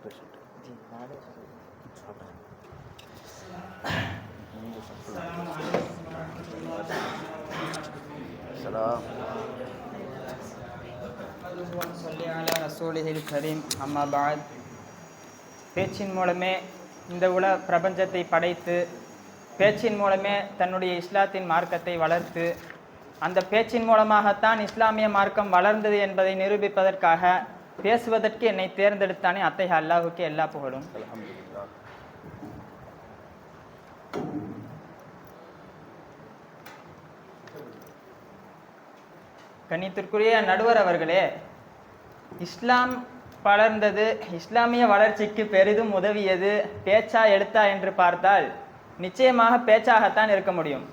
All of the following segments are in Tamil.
जी नाले சலாம் சொல்லி அலா ரசூலிஹில் கரீம் அம்மா பாத் பேச்சின் மூலமே இந்த உலக பிரபஞ்சத்தை படைத்து பேச்சின் மூலமே தன்னுடைய இஸ்லாத்தின் மார்க்கத்தை வளர்த்து அந்த பேச்சின் மூலமாகத்தான் இஸ்லாமிய மார்க்கம் வளர்ந்தது என்பதை நிரூபிப்பதற்காக பேசுவதற்கு என்னை தேர்ந்தெடுத்தானே அத்தகைய அல்லாஹுக்கு எல்லா புகழும். கணித்திற்குரிய நடுவர் அவர்களே இஸ்லாம் வளர்ந்தது இஸ்லாமிய வளர்ச்சிக்கு பெரிதும் உதவியது பேச்சா எழுத்தா என்று பார்த்தால் நிச்சயமாக பேச்சாகத்தான் இருக்க முடியும்.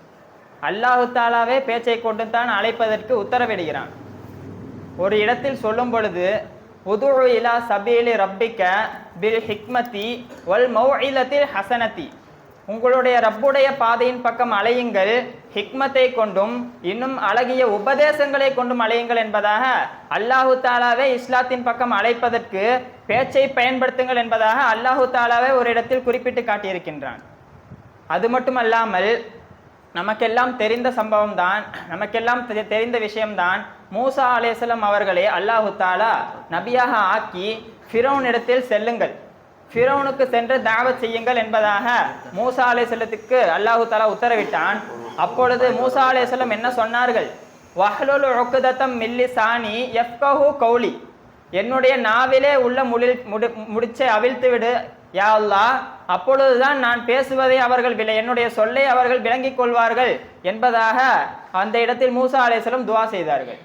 அல்லாஹு தாலாவே பேச்சை கொண்டு தான் அழைப்பதற்கு உத்தரவிடுகிறான். ஒரு இடத்தில் சொல்லும் பொழுது உதுஉ இலா சபீலி ரப்பிக்க பில் ஹிக்மதி வல் மௌஇலத்தில் ஹசனதி. உங்களுடைய ரப்புடைய பாதையின் பக்கம் அலையுங்கள் ஹிக்மத்தை கொண்டும் இன்னும் அழகிய உபதேசங்களை கொண்டும் அலையுங்கள் என்பதாக அல்லாஹு தாலாவே இஸ்லாத்தின் பக்கம் அழைப்பதற்கு பேச்சை பயன்படுத்துங்கள் என்பதாக அல்லாஹு தாலாவே ஒரு இடத்தில் குறிப்பிட்டு காட்டியிருக்கின்றான். அது மட்டுமல்லாமல் நமக்கெல்லாம் தெரிந்த சம்பவம் தான் நமக்கெல்லாம் தெரிந்த விஷயம்தான் மூசா அலேசலம் அவர்களை அல்லாஹு தாலா நபியாக ஆக்கி ஃபிரோன் இடத்தில் செல்லுங்கள். ஃபிரௌனுக்கு சென்று தாவத் செய்யுங்கள் என்பதாக மூசா அலேசல்லத்துக்கு அல்லாஹு தாலா உத்தரவிட்டான். அப்பொழுது மூசா அலேசல்லம் என்ன சொன்னார்கள்? வஹலுல் ஒக்குதத்தம் மில்லி சாணி எஃப்கஹு கௌலி. என்னுடைய நாவிலே உள்ள முழில் முடி முடிச்சை அவிழ்த்து விடு யா அல்லா அப்பொழுதுதான் நான் பேசுவதை அவர்கள் விளை என்னுடைய சொல்லை அவர்கள் விளங்கிக் கொள்வார்கள் என்பதாக அந்த இடத்தில் மூசா அலேசலம் துவா செய்தார்கள்.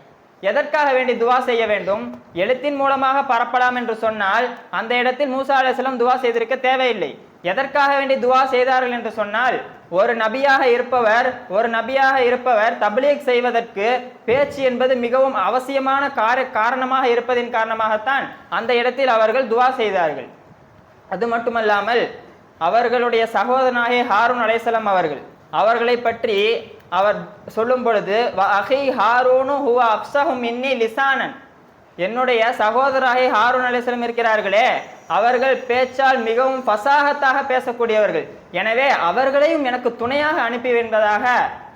எதற்காக வேண்டி துவா செய்ய வேண்டும்? எழுத்தின் மூலமாக பரப்பலாம் என்று சொன்னால் அந்த இடத்தில் மூசா அலிஸ்லம் துவா செய்திருக்க தேவையில்லை. எதற்காக வேண்டி துவா செய்தார்கள் என்று சொன்னால் ஒரு நபியாக இருப்பவர் ஒரு நபியாக இருப்பவர் தபிலீக் செய்வதற்கு பேச்சு என்பது மிகவும் அவசியமான கார காரணமாக இருப்பதின் காரணமாகத்தான் அந்த இடத்தில் அவர்கள் துவா செய்தார்கள். அது மட்டுமல்லாமல் அவர்களுடைய சகோதரனாகிய ஹாரூன் அலைசலம் அவர்கள் அவர்களை பற்றி அவர் சொல்லும் பொழுது அஹி ஹாரூனு ஹுவா அப்சஹு மின்னி லிசானன். என்னுடைய சகோதராகி ஹாரூன் அலிஸ்லம் இருக்கிறார்களே அவர்கள் பேச்சால் மிகவும் பசாகத்தாக பேசக்கூடியவர்கள். எனவே அவர்களையும் எனக்கு துணையாக அனுப்பி என்பதாக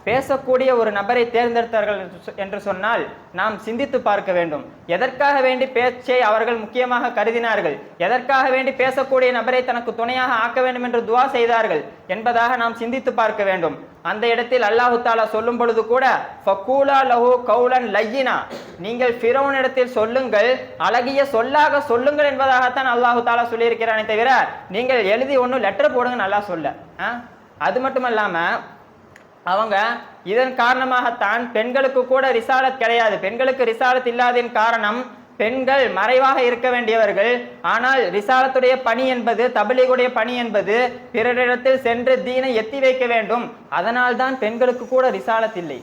பேசக்கூடிய ஒரு நபரை தேர்ந்தெடுத்தார்கள் என்று சொ- என்று சொன்னால் நாம் சிந்தித்து பார்க்க வேண்டும். எதற்காக வேண்டி பேச்சை அவர்கள் முக்கியமாக கருதினார்கள்? எதற்காக வேண்டி பேசக்கூடிய நபரை தனக்கு துணையாக ஆக்க வேண்டும் என்று துவா செய்தார்கள் என்பதாக நாம் சிந்தித்து பார்க்க வேண்டும். அந்த இடத்தில் அல்லாஹு தாலா சொல்லும் பொழுது கூட ஃபக்கூலா லஹு கௌலன் லையினா நீங்கள் ஃபிரோன் இடத்தில் சொல்லுங்கள் அழகிய சொல்லாக சொல்லுங்கள் என்பதாகத்தான் அல்லாஹு தாலா சொல்லியிருக்கிறானே தவிர நீங்கள் எழுதி ஒன்றும் லெட்டர் போடுங்க நல்லா சொல்ல. ஆ? அது மட்டும் இல்லாமல் அவங்க இதன் காரணமாகத்தான் பெண்களுக்கு கூட ரிசாலத் கிடையாது. பெண்களுக்கு ரிசாலத் இல்லாததின் காரணம் பெண்கள் மறைவாக இருக்க வேண்டியவர்கள். ஆனால் ரிசாலத்துடைய பணி என்பது தபிலீகுடைய பணி என்பது பிறரிடத்தில் சென்று தீனை எத்தி வைக்க வேண்டும். அதனால்தான் பெண்களுக்கு கூட ரிசாலத் இல்லை.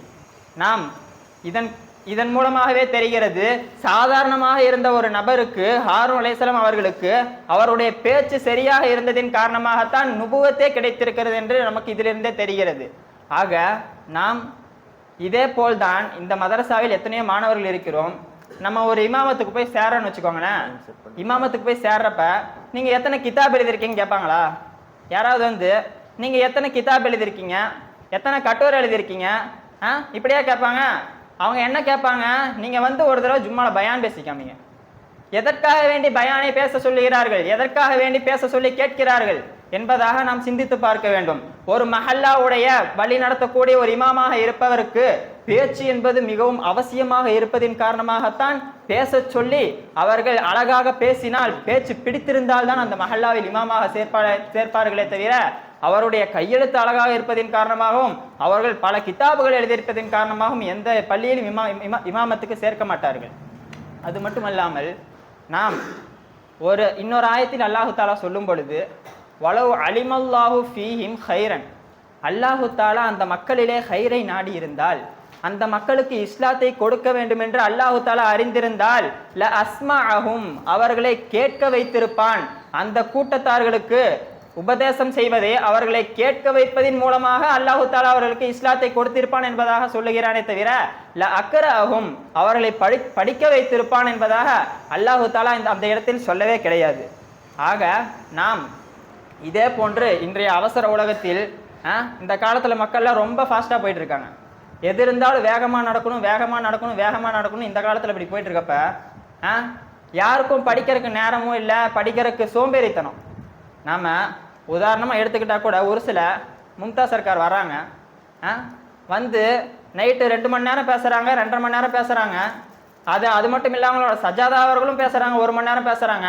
நாம் இதன் இதன் மூலமாகவே தெரிகிறது சாதாரணமாக இருந்த ஒரு நபருக்கு ஹாரூன் அலைஹிஸ்ஸலாம் அவர்களுக்கு அவருடைய பேச்சு சரியாக இருந்ததின் காரணமாகத்தான் நுபுவத்தே கிடைத்திருக்கிறது என்று நமக்கு இதிலிருந்தே தெரிகிறது. ஆக நாம் இதே போல்தான் இந்த மதரசாவில் எத்தனையோ மாணவர்கள் இருக்கிறோம். நம்ம ஒரு இமாமத்துக்கு போய் சேரன்னு வச்சுக்கோங்களேன். இமாமத்துக்கு போய் சேர்றப்ப நீங்க எத்தனை கிதாப் எழுதிருக்கீங்க கேட்பாங்களா? யாராவது வந்து நீங்க எத்தனை கிதாப் எழுதியிருக்கீங்க? எத்தனை கட்டுரை எழுதியிருக்கீங்க? ஆ? இப்படியா கேட்பாங்க. அவங்க என்ன கேட்பாங்க? நீங்க வந்து ஒரு தடவை ஜும்மால பயான் பேசிக்காமீங்க. எதற்காக வேண்டி பயானை பேச சொல்லுகிறார்கள்? எதற்காக வேண்டி பேச சொல்லி கேட்கிறார்கள்? என்பதாக நாம் சிந்தித்து பார்க்க வேண்டும். ஒரு மஹல்லாவுடைய வழி நடத்தக்கூடிய ஒரு இமாமாக இருப்பவருக்கு பேச்சு என்பது மிகவும் அவசியமாக இருப்பதின் காரணமாகத்தான் பேச சொல்லி அவர்கள் அழகாக பேசினால் பேச்சு பிடித்திருந்தால் தான் அந்த மஹல்லாவில் இமாமாக சேர்ப்பா சேர்ப்பார்களே தவிர அவருடைய கையெழுத்து அழகாக இருப்பதின் காரணமாகவும் அவர்கள் பல கிதாபுகள் எழுதியிருப்பதின் காரணமாகவும் எந்த பள்ளியிலும் இமா இமா இமாமத்துக்கு சேர்க்க மாட்டார்கள். அது மட்டுமல்லாமல் நாம் ஒரு இன்னொரு ஆயத்தில் அல்லாஹு தாலா சொல்லும் பொழுது வலவு அலிமல்லாஹு ஃபீஹிம் ஹைரன் அல்லாஹு தாலா அந்த மக்களிலே ஹைரை நாடி இருந்தால் அந்த மக்களுக்கு இஸ்லாத்தை கொடுக்க வேண்டும் என்று அல்லாஹு தாலா அறிந்திருந்தால் ல அஸ்மா அஹும் அவர்களை கேட்க வைத்திருப்பான். அந்த கூட்டத்தார்களுக்கு உபதேசம் செய்வதே அவர்களை கேட்க வைப்பதின் மூலமாக அல்லாஹு தாலா அவர்களுக்கு இஸ்லாத்தை கொடுத்திருப்பான் என்பதாக சொல்லுகிறானே தவிர ல அக்கரஹும் அவர்களை படி படிக்க வைத்திருப்பான் என்பதாக அல்லாஹு தாலா இந்த அந்த இடத்தில் சொல்லவே கிடையாது. ஆக நாம் இதே போன்று இன்றைய அவசர உலகத்தில் ஆ, இந்த காலத்தில் மக்கள்லாம் ரொம்ப ஃபாஸ்ட்டாக போயிட்டு இருக்காங்க எது இருந்தாலும் வேகமாக நடக்கணும் வேகமாக நடக்கணும் வேகமாக நடக்கணும் இந்த காலத்தில் இப்படி போயிட்டு இருக்கப்ப ஆ, யாருக்கும் படிக்கிறதுக்கு நேரமும் இல்லை படிக்கிறதுக்கு சோம்பேறித்தனம். நாம் உதாரணமாக எடுத்துக்கிட்டால் கூட ஒரு சில மும்தா சர்க்கார் வராங்க ஆ, வந்து நைட்டு ரெண்டு மணி நேரம் பேசுகிறாங்க ரெண்டரை மணி நேரம் பேசுகிறாங்க அது அது மட்டும் இல்லாமல் சஜாதா அவர்களும் பேசுகிறாங்க ஒரு மணி நேரம் பேசுகிறாங்க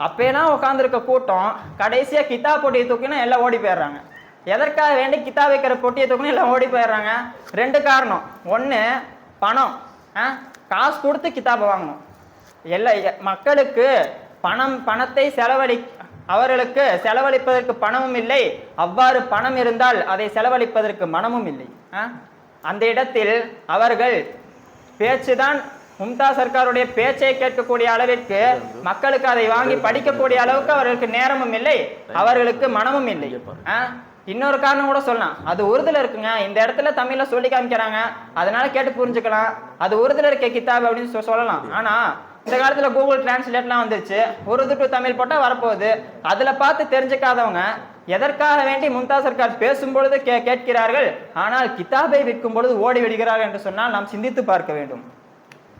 அப்போலாம் உட்காந்துருக்க கூட்டம் கடைசியாக கித்தா போட்டியை தூக்கினா எல்லாம் ஓடி போயிடுறாங்க. எதற்காக வேண்டி கித்தா வைக்கிற பொட்டியை தூக்கினா எல்லாம் ஓடி போயிடுறாங்க? ரெண்டு காரணம். ஒன்று பணம். ஆ? காசு கொடுத்து கித்தாப்பை வாங்கணும். எல்லா எ- மக்களுக்கு பணம் பணத்தை செலவழி அவர்களுக்கு செலவழிப்பதற்கு பணமும் இல்லை. அவ்வாறு பணம் இருந்தால் அதை செலவழிப்பதற்கு மனமும் இல்லை. ஆ? அந்த இடத்தில் அவர்கள் பேச்சுதான் மும்தா சர்க்காருடைய பேச்சை கேட்கக்கூடிய அளவிற்கு மக்களுக்கு அதை வாங்கி படிக்கக்கூடிய அளவுக்கு அவர்களுக்கு நேரமும் இல்லை அவர்களுக்கு மனமும் இல்லை? இன்னொரு காரணம் கூட சொல்லலாம். அது உறுதியில் இருக்குங்க. இந்த இடத்துல தமிழ்ல சொல்லி காமிக்கிறாங்க. அதனால கேட்டு புரிஞ்சுக்கலாம். அது உறுதியில் இருக்க கிதாப் அப்படின்னு சொல்லலாம். ஆனா இந்த காலத்துல கூகுள் டிரான்ஸ்லேட்லாம் வந்துருச்சு. உருது டு தமிழ் போட்டா வரப்போகுது. அதுல பார்த்து தெரிஞ்சுக்காதவங்க எதற்காக வேண்டி மும்தாஸ் சர்க்கார் பேசும் பொழுது கே கேட்கிறார்கள்? ஆனால் கிதாபை விற்கும் பொழுது ஓடி விடுகிறார்கள் என்று சொன்னால் நாம் சிந்தித்து பார்க்க வேண்டும்.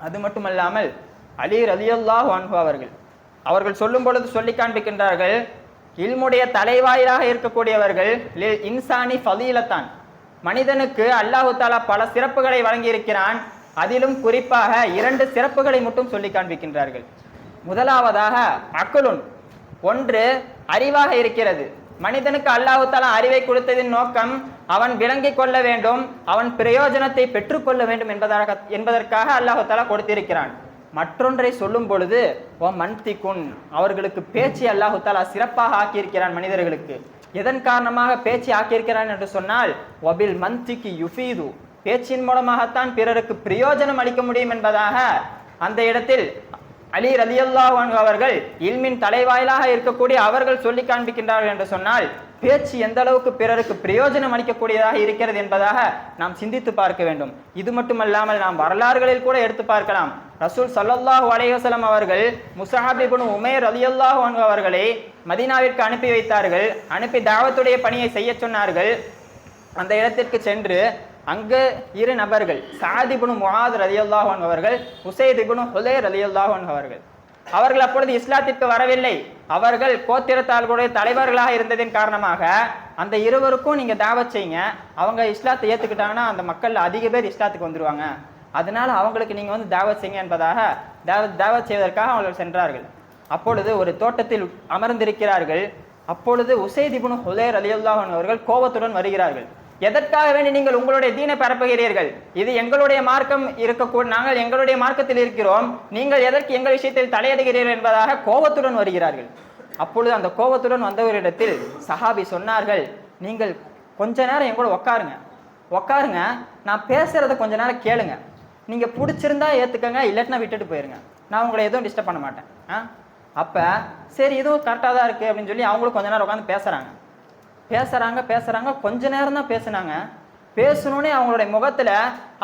அது மட்டுமல்லாமல் அலி ரலியல்லாஹ் அன்ஹு அவர்கள். அவர்கள் சொல்லும் பொழுது சொல்லி காண்பிக்கின்றார்கள் இல்முடைய தலைவாயிலாக இருக்கக்கூடியவர்கள் லில் இன்சானி ஃபதீலத்தான் மனிதனுக்கு அல்லாஹு தாலா பல சிறப்புகளை வழங்கியிருக்கிறான். அதிலும் குறிப்பாக இரண்டு சிறப்புகளை மட்டும் சொல்லி காண்பிக்கின்றார்கள். முதலாவதாக அக்குலுன் ஒன்று அறிவாக இருக்கிறது. மனிதனுக்கு அல்லாஹுத்தாலா அறிவை கொடுத்ததின் நோக்கம் அவன் விளங்கிக் கொள்ள வேண்டும் அவன் பிரயோஜனத்தை பெற்றுக்கொள்ள வேண்டும் என்பதாக என்பதற்காக அல்லாஹுத்தாலா கொடுத்திருக்கிறான். மற்றொன்றை சொல்லும் பொழுது ஓ மன்திகுன் அவர்களுக்கு பேச்சு அல்லாஹு தாலா சிறப்பாக ஆக்கியிருக்கிறான் மனிதர்களுக்கு. எதன் காரணமாக பேச்சு ஆக்கியிருக்கிறான் என்று சொன்னால் ஒபில் மந்திக்கு யுஃபீது. பேச்சின் மூலமாகத்தான் பிறருக்கு பிரயோஜனம் அளிக்க முடியும் என்பதாக அந்த இடத்தில் அலி ரலியல்லாஹு அவர்கள் இல்மின் தலைவாயிலாக இருக்கக்கூடிய அவர்கள் சொல்லி காண்பிக்கின்றார்கள் என்று சொன்னால் பேச்சு எந்த அளவுக்கு பிறருக்கு பிரயோஜனம் அளிக்கக்கூடியதாக இருக்கிறது என்பதாக நாம் சிந்தித்து பார்க்க வேண்டும். இது மட்டுமல்லாமல் நாம் வரலாறுகளில் கூட எடுத்து பார்க்கலாம். ரசூல் ஸல்லல்லாஹு அலைஹி அவர்கள் முசாஹிபுன் உமேர் உமைர் ரலியல்லாஹு அவர்களை மதீனாவிற்கு அனுப்பி வைத்தார்கள். அனுப்பி தாவத்துடைய பணியை செய்ய சொன்னார்கள். அந்த இடத்திற்கு சென்று அங்கு இரு நபர்கள் சாதிபுனு முகாத் ரலியல்லாஹு அன்ஹு அவர்கள் உசைதிபுனு இப்னு ஹுலைர் ரலியல்லாஹு அவர்கள். அவர்கள் அப்பொழுது இஸ்லாத்திற்கு வரவில்லை. அவர்கள் கோத்திரத்தார்களுடைய தலைவர்களாக இருந்ததின் காரணமாக அந்த இருவருக்கும் நீங்கள் தாவத் செய்யுங்க. அவங்க இஸ்லாத்தை ஏற்றுக்கிட்டாங்கன்னா அந்த மக்கள் அதிக பேர் இஸ்லாத்துக்கு வந்துடுவாங்க அதனால அவங்களுக்கு நீங்கள் வந்து தாவத் செய்யுங்க என்பதாக தாவத் தாவத் செய்வதற்காக அவர்கள் சென்றார்கள். அப்பொழுது ஒரு தோட்டத்தில் அமர்ந்திருக்கிறார்கள். அப்பொழுது உசைதிபுனு ஹுலேர் ஹுலைர் ரலியல்லாஹு அவர்கள் கோபத்துடன் வருகிறார்கள். எதற்காக வேண்டி நீங்கள் உங்களுடைய தீனை பரப்புகிறீர்கள்? இது எங்களுடைய மார்க்கம் இருக்கக்கூடிய நாங்கள் எங்களுடைய மார்க்கத்தில் இருக்கிறோம். நீங்கள் எதற்கு எங்கள் விஷயத்தில் தலையிடுகிறீர்கள் என்பதாக கோபத்துடன் வருகிறார்கள். அப்பொழுது அந்த கோபத்துடன் வந்தவரிடத்தில் சஹாபி சொன்னார்கள் நீங்கள் கொஞ்ச நேரம் என் கூட உட்காருங்க உட்காருங்க நான் பேசுறத கொஞ்ச நேரம் கேளுங்க. நீங்க பிடிச்சிருந்தா ஏத்துக்கங்க இல்லாட்டினா விட்டுட்டு போயிருங்க. நான் உங்களை எதுவும் டிஸ்டர்ப் பண்ண மாட்டேன். ஆ? அப்ப சரி இதுவும் கரெக்டாக தான் இருக்கு அப்படின்னு சொல்லி அவங்களும் கொஞ்ச நேரம் உட்காந்து பேசுறாங்க. பேசுகிறாங்க பேசுகிறாங்க கொஞ்ச நேரம் தான் பேசுனாங்க. பேசணுன்னே அவங்களுடைய முகத்தில்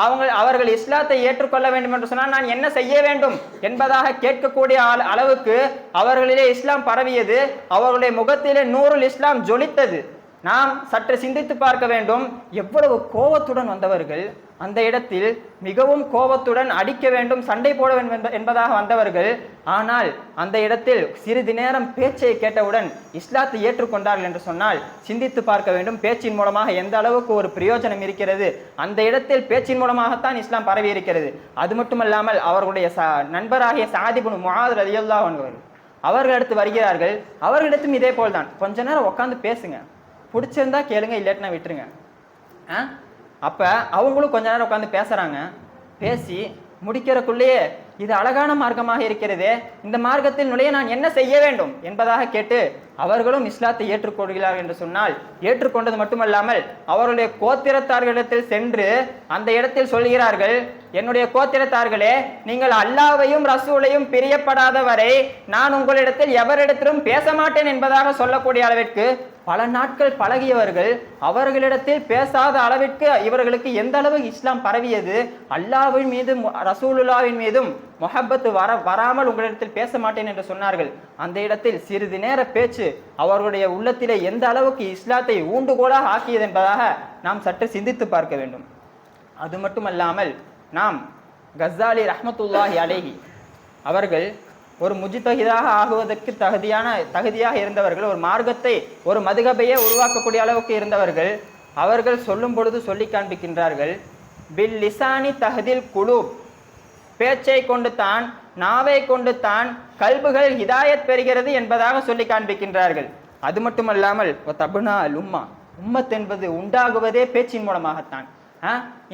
அவங்க அவர்கள் இஸ்லாத்தை ஏற்றுக்கொள்ள வேண்டும் என்று சொன்னால் நான் என்ன செய்ய வேண்டும் என்பதாக கேட்கக்கூடிய அளவுக்கு அவர்களிலே இஸ்லாம் பரவியது. அவர்களுடைய முகத்திலே நூறுல் இஸ்லாம் ஜொலித்தது. நாம் சற்று சிந்தித்து பார்க்க வேண்டும். எவ்வளவு கோபத்துடன் வந்தவர்கள் அந்த இடத்தில் மிகவும் கோபத்துடன் அடிக்க வேண்டும் சண்டை போட வேண்டும் என்பதாக வந்தவர்கள். ஆனால் அந்த இடத்தில் சிறிது நேரம் பேச்சை கேட்டவுடன் இஸ்லாத்தை ஏற்றுக்கொண்டார்கள் என்று சொன்னால் சிந்தித்து பார்க்க வேண்டும். பேச்சின் மூலமாக எந்த அளவுக்கு ஒரு பிரயோஜனம் இருக்கிறது? அந்த இடத்தில் பேச்சின் மூலமாகத்தான் இஸ்லாம் பரவி இருக்கிறது. அது மட்டுமல்லாமல் அவர்களுடைய ச நண்பராகிய சாதிபுன் முகாது ரலியல்லாஹு அன்ஹு அவர்கள் அவர்களிடத்து வருகிறார்கள். அவர்களிடத்தும் இதே போல்தான் கொஞ்ச நேரம் உட்காந்து பேசுங்க. பிடிச்சிருந்தா கேளுங்க இல்லாட்டினா விட்டுருங்க. ஆ? அப்போ அவங்களும் கொஞ்ச நேரம் உட்காந்து பேசுகிறாங்க பேசி முடிக்கிறக்குள்ளேயே இது அழகான மார்க்கமாக இருக்கிறதே இந்த மார்க்கத்தில் நுழைய நான் என்ன செய்ய வேண்டும் என்பதாக கேட்டு அவர்களும் இஸ்லாத்தை ஏற்றுக்கொள்கிறார்கள் என்று சொன்னால் ஏற்றுக்கொண்டது மட்டுமல்லாமல் அவருடைய கோத்திரத்தார்களிடத்தில் சென்று அந்த இடத்தில் சொல்கிறார்கள் என்னுடைய கோத்திரத்தார்களே நீங்கள் அல்லாவையும் ரசூலையும் பிரியப்படாத வரை நான் உங்களிடத்தில் எவரிடத்திலும் பேச மாட்டேன் என்பதாக சொல்லக்கூடிய அளவிற்கு பல நாட்கள் பழகியவர்கள் அவர்களிடத்தில் பேசாத அளவிற்கு இவர்களுக்கு எந்த அளவு இஸ்லாம் பரவியது? அல்லாவின் மீதும் ரசூலுல்லாவின் மீதும் மொஹப்பத்து வர வராமல் உங்களிடத்தில் பேச மாட்டேன் என்று சொன்னார்கள். அந்த இடத்தில் சிறிது நேர பேச்சு அவர்களுடைய உள்ளத்திலே எந்த அளவுக்கு இஸ்லாத்தை ஊண்டுகோலாக ஆக்கியது என்பதாக நாம் சற்று சிந்தித்து பார்க்க வேண்டும். அது மட்டுமல்லாமல் நாம் கஸ்ஸாலி ரஹமத்துல்லாஹி அலேஹி அவர்கள் ஒரு முஜித்தகிதாக ஆகுவதற்கு தகுதியான தகுதியாக இருந்தவர்கள் ஒரு மார்க்கத்தை ஒரு மதுகபையே உருவாக்கக்கூடிய அளவுக்கு இருந்தவர்கள் அவர்கள் சொல்லும் பொழுது சொல்லி காண்பிக்கின்றார்கள் பில் லிசானி தஹதில் குழு பேச்சை கொண்டு தான் நாவை கொண்டு தான் கல்புகள் ஹிதாயத் பெறுகிறது என்பதாக சொல்லி காண்பிக்கின்றார்கள். அது மட்டுமல்லாமல் தபுனா லும்மா உம்மத் என்பது உண்டாகுவதே பேச்சின் மூலமாகத்தான்.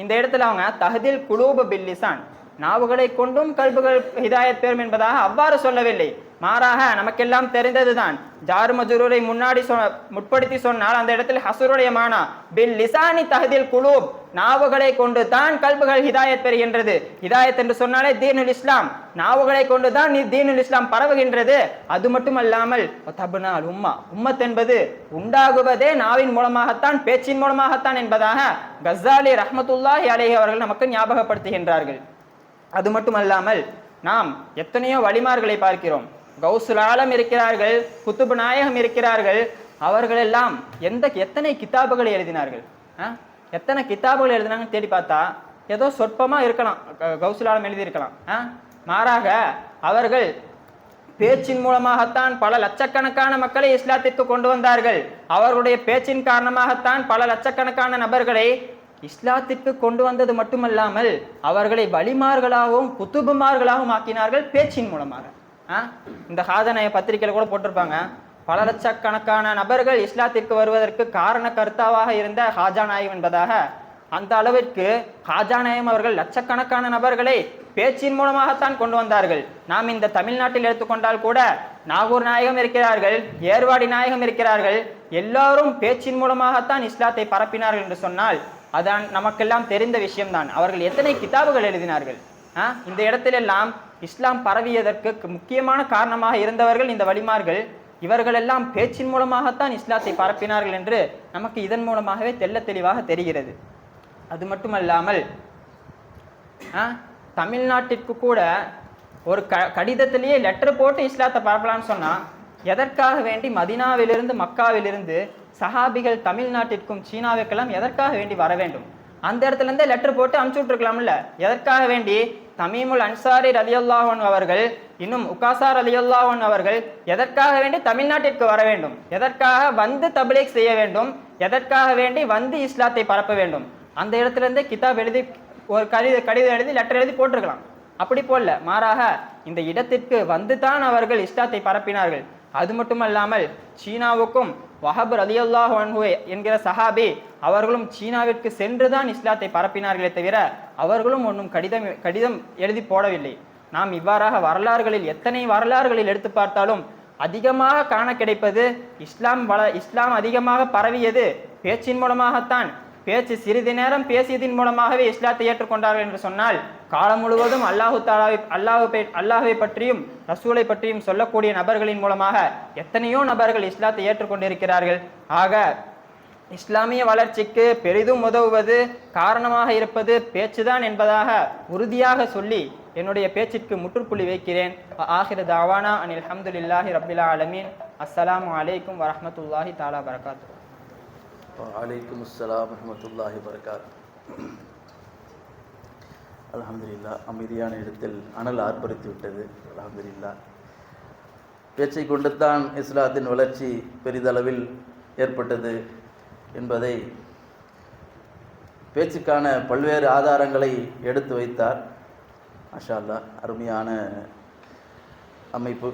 இந்த இடத்துல அவங்க தஹதில் குலூப பில்லிசான் நாவுகளை கொண்டும் கல்புகள் ஹிதாயத் பெறும் என்பதாக அவ்வாறு சொல்லவில்லை. மாறாக நமக்கெல்லாம் தெரிந்ததுதான். ஜாரு மஜூரை முன்னாடி சொ முற்படுத்தி சொன்னால் அந்த இடத்தில் ஹசுருடைய மானா பில் லிசானி தகதில் குலூப் நாவுகளை கொண்டு தான் கல்புகள் ஹிதாயத் பெறுகின்றது. ஹிதாயத் என்று சொன்னாலே தீனுல் இஸ்லாம். நாவுகளை கொண்டு தான் நீ தீனுல் இஸ்லாம் பரவுகின்றது. அது மட்டுமல்லாமல் தபுனால் உம்மா. உம்மத் என்பது உண்டாகுவதே நாவின் மூலமாகத்தான் பேச்சின் மூலமாகத்தான் என்பதாக கசாலி ரஹமத்துல்லாஹி அலேஹி அவர்கள் நமக்கு ஞாபகப்படுத்துகின்றார்கள். அது மட்டுமல்லாமல் நாம் எத்தனையோ வழிமார்களை பார்க்கிறோம். கௌசுலாலம் இருக்கிறார்கள் குத்துபு நாயகம் இருக்கிறார்கள். அவர்களெல்லாம் எந்த எத்தனை கித்தாபுகளை எழுதினார்கள்? ஆ? எத்தனை கித்தாபுகள் எழுதினாங்கன்னு தேடி பார்த்தா ஏதோ சொற்பமாக இருக்கலாம். க- எழுதியிருக்கலாம். ஆ? மாறாக அவர்கள் பேச்சின் மூலமாகத்தான் பல லட்சக்கணக்கான மக்களை இஸ்லாத்திற்கு கொண்டு வந்தார்கள். அவர்களுடைய பேச்சின் காரணமாகத்தான் பல லட்சக்கணக்கான நபர்களை இஸ்லாத்திற்கு கொண்டு வந்தது மட்டுமல்லாமல் அவர்களை வலிமார்களாகவும் குத்துபுமார்களாகவும் ஆக்கினார்கள் பேச்சின் மூலமாக. ஆ? இந்த ஹாதனைய பத்திரிகையில் கூட போட்டிருப்பாங்க. பல லட்சக்கணக்கான நபர்கள் இஸ்லாத்திற்கு வருவதற்கு காரண கர்த்தாவாக இருந்த ஹாஜா நாயம் என்பதாக. அந்த அளவிற்கு ஹாஜா நாயம் அவர்கள் லட்சக்கணக்கான நபர்களை பேச்சின் மூலமாகத்தான் கொண்டு வந்தார்கள். நாம் இந்த தமிழ்நாட்டில் எடுத்துக்கொண்டால் கூட நாகூர் நாயகம் இருக்கிறார்கள் ஏர்வாடி நாயகம் இருக்கிறார்கள் எல்லாரும் பேச்சின் மூலமாகத்தான் இஸ்லாத்தை பரப்பினார்கள் என்று சொன்னால் அதான் நமக்கெல்லாம் தெரிந்த விஷயம்தான். அவர்கள் எத்தனை கிதாபுகள் எழுதினார்கள்? ஆ? இந்த இடத்திலெல்லாம் இஸ்லாம் பரவியதற்கு முக்கியமான காரணமாக இருந்தவர்கள் இந்த வலிமார்கள் இவர்களெல்லாம் பேச்சின் மூலமாகத்தான் இஸ்லாத்தை பரப்பினார்கள் என்று நமக்கு இதன் மூலமாகவே தெல்ல தெளிவாக தெரிகிறது. அது மட்டுமல்லாமல் ஆ, தமிழ்நாட்டிற்கு கூட ஒரு க கடிதத்திலேயே லெட்டர் போட்டு இஸ்லாத்தை பரப்பலாம்னு சொன்னால் எதற்காக வேண்டி மதினாவிலிருந்து மக்காவிலிருந்து சஹாபிகள் தமிழ்நாட்டிற்கும் சீனாவுக்கெல்லாம் எதற்காக வேண்டி வர வேண்டும்? அந்த இடத்துல இருந்தே லெட்டர் போட்டு அனுப்பிச்சு விட்டுருக்கலாம்ல. எதற்காக வேண்டி? தமீமுல் அன்சாரி ரலியுல்லாஹன் அவர்கள் இன்னும் உகாசார் அலியுல்லாஹன் அவர்கள் எதற்காக வேண்டி தமிழ்நாட்டிற்கு வர வேண்டும்? எதற்காக வந்து தபிலீக் செய்ய வேண்டும்? எதற்காக வேண்டி வந்து இஸ்லாத்தை பரப்ப வேண்டும்? அந்த இடத்துல இருந்தே கிதாப் எழுதி ஒரு கடித கடிதம் எழுதி லெட்டர் எழுதி போட்டிருக்கலாம். அப்படி போடல. மாறாக இந்த இடத்திற்கு வந்து தான் அவர்கள் இஸ்லாத்தை பரப்பினார்கள். அது மட்டுமல்லாமல் சீனாவுக்கும் வஹப் ரலியல்லாஹு அன்ஹு என்கிற சஹாபி அவர்களும் சீனாவிற்கு சென்று தான் இஸ்லாத்தை பரப்பினார்களே தவிர அவர்களும் ஒன்றும் கடிதம் கடிதம் எழுதி போடவில்லை. நாம் இவ்வாறாக வரலாறுகளில் எத்தனை வரலாறுகளில் எடுத்து பார்த்தாலும் அதிகமாக காண கிடைப்பது இஸ்லாம் வள இஸ்லாம் அதிகமாக பரவியது பேச்சின் மூலமாகத்தான். பேச்சு சிறிது நேரம் பேசியதின் மூலமாகவே இஸ்லாத்தை ஏற்றுக்கொண்டார்கள் என்று சொன்னால் காலம் முழுவதும் அல்லாஹு தாலாவை அல்லாஹு அல்லாஹை பற்றியும் ரசூலை பற்றியும் சொல்லக்கூடிய நபர்களின் மூலமாக எத்தனையோ நபர்கள் இஸ்லாத்தை ஏற்றுக்கொண்டிருக்கிறார்கள். ஆக இஸ்லாமிய வளர்ச்சிக்கு பெரிதும் உதவுவது காரணமாக இருப்பது பேச்சுதான் என்பதாக உறுதியாக சொல்லி என்னுடைய பேச்சிற்கு முற்றுப்புள்ளி வைக்கிறேன். ஆஹிர தாவானா அனில் அஹமதுல்லாஹி ரபில் ஆலமீன். அஸ்ஸலாமு அலைக்கும் வரமத்துல்லாஹி தாலா வரகாத்து வலைக்கும் அஸ்லாம் வரமத்துல்லாஹி வரகாத்து அலமதுல்லா அமைதியான இடத்தில் அனல் ஆர்ப்பரித்து விட்டது. அலமதுல்லா பேச்சை கொண்டுத்தான் இஸ்லாத்தின் வளர்ச்சி பெரிதளவில் ஏற்பட்டது என்பதை பேச்சுக்கான பல்வேறு ஆதாரங்களை எடுத்து வைத்தார். மாஷா அல்லாஹ் அருமையான அமைப்பு.